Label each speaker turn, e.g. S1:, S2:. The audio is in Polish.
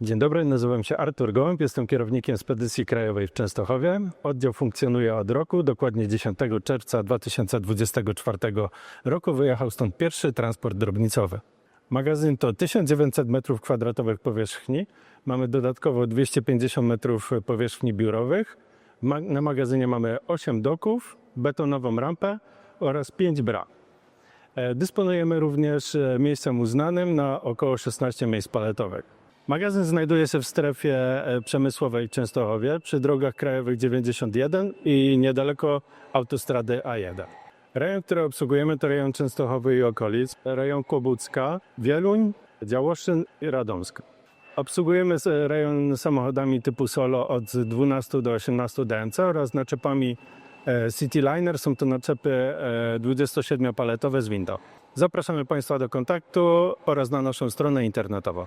S1: Dzień dobry, nazywam się Artur Gołęb, jestem kierownikiem Spedycji Krajowej w Częstochowie. Oddział funkcjonuje od roku, dokładnie 10 czerwca 2024 roku wyjechał stąd pierwszy transport drobnicowy. Magazyn to 1900 m2 powierzchni, mamy dodatkowo 250 metrów powierzchni biurowych. Na magazynie mamy 8 doków, betonową rampę oraz 5 bra. E, Dysponujemy również e, miejscem uznanym na około 16 miejsc paletowych. Magazyn znajduje się w strefie e, przemysłowej Częstochowie przy drogach krajowych 91 i niedaleko autostrady A1. Rejon, który obsługujemy to rejon Częstochowy i okolic, rejon Kłobucka, Wieluń, Działoszczyn i Radomsk. Obsługujemy rejon samochodami typu Solo od 12 do 18 DNC oraz naczepami e, Cityliner. Są to naczepy e, 27-paletowe z windą. Zapraszamy Państwa do kontaktu oraz na naszą stronę internetową.